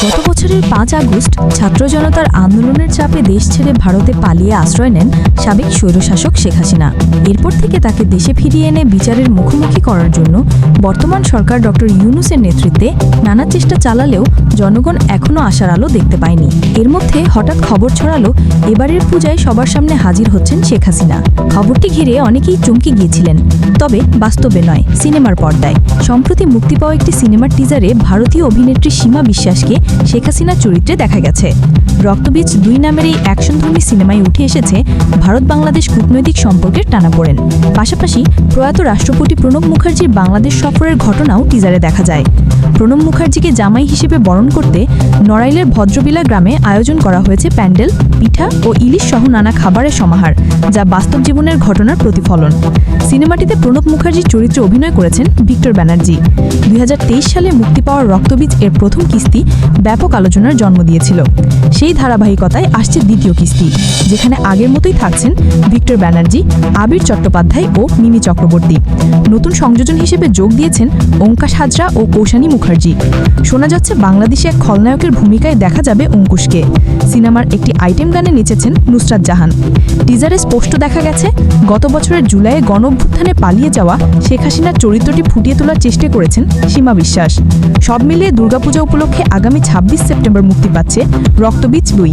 গত বছরের পাঁচ আগস্ট ছাত্র জনতার আন্দোলনের চাপে দেশ ছেড়ে ভারতে পালিয়ে আশ্রয় নেন সাবেক স্বৈরশাসক শেখ হাসিনা। এরপর থেকে তাকে দেশে ফিরিয়ে এনে বিচারের মুখোমুখি করার জন্য বর্তমান সরকার ডক্টর ইউনুসের নেতৃত্বে নানা চেষ্টা চালালেও জনগণ এখনও আশার আলো দেখতে পায়নি। এর মধ্যে হঠাৎ খবর ছড়ালো, এবারের পূজায় সবার সামনে হাজির হচ্ছেন শেখ হাসিনা। খবরটি ঘিরে অনেকেই চমকে গিয়েছিলেন। তবে বাস্তবে নয়, সিনেমার পর্দায়। সম্প্রতি মুক্তি পাওয়া একটি সিনেমার টিজারে ভারতীয় অভিনেত্রী সীমা বিশ্বাসকে শেখ হাসিনার চরিত্রে দেখা গেছে। রক্তবীজ দুই নামের এই অ্যাকশনধর্মী সিনেমায় উঠে এসেছে ভারত বাংলাদেশ কূটনৈতিক সম্পর্কের টানাপোড়েন। পাশাপাশি প্রয়াত রাষ্ট্রপতি প্রণব মুখার্জির বাংলাদেশ সফরের ঘটনাও টিজারে দেখা যায়। প্রণব মুখার্জিকে জামাই হিসেবে বরণ করতে নড়াইলের ভদ্রবিলা গ্রামে আয়োজন করা হয়েছে প্যান্ডেল, পিঠা ও ইলিশ সহ নানা খাবারের সমাহার, যা বাস্তব জীবনের ঘটনার প্রতিফলন। সিনেমাটিতে প্রণব মুখার্জির চরিত্রে অভিনয় করেছেন ভিক্টর ব্যানার্জি। দুই সালে মুক্তি পাওয়া রক্তবীজ এর প্রথম কিস্তি ব্যাপক আলোচনার জন্ম দিয়েছিল। সেই ধারাবাহিকতায় আসছে দ্বিতীয় কিস্তি, যেখানে আগের মতোই থাকছেন ভিক্টর ব্যানার্জি, আবির চট্টোপাধ্যায় ও মিমি চক্রবর্তী। নতুন সংযোজন হিসেবে যোগ দিয়েছেন অঙ্কাশ হাজরা ও কৌশানী মুখার্জি। শোনা যাচ্ছে বাংলাদেশে এক খলনায়কের ভূমিকায় দেখা যাবে অঙ্কুশকে। সিনেমার একটি আইটেম গানে নেচেছেন নুসরাত জাহান। টিজারে স্পষ্ট দেখা গেছে, গত বছরের জুলাইয়ে গণঅভ্যুত্থানে পালিয়ে যাওয়া শেখ হাসিনার চরিত্রটি ফুটিয়ে তোলার চেষ্টা করেছেন সীমা বিশ্বাস। সব মিলিয়ে দুর্গাপূজা উপলক্ষে আগামী ছাব্বিশ সেপ্টেম্বর মুক্তি পাচ্ছে রক্তবীজ দুই।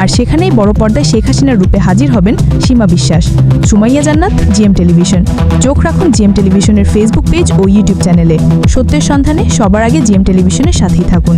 আর সেখানেই বড় পর্দায় শেখ হাসিনার রূপে হাজির হবেন সীমা বিশ্বাস। সুমাইয়া জান্নাত, জিএম টেলিভিশন। চোখ রাখুন জিএম টেলিভিশনের ফেসবুক পেজ ও ইউটিউব চ্যানেলে। সত্যের সন্ধানে সবার আগে জিএম টেলিভিশনের সাথেই থাকুন।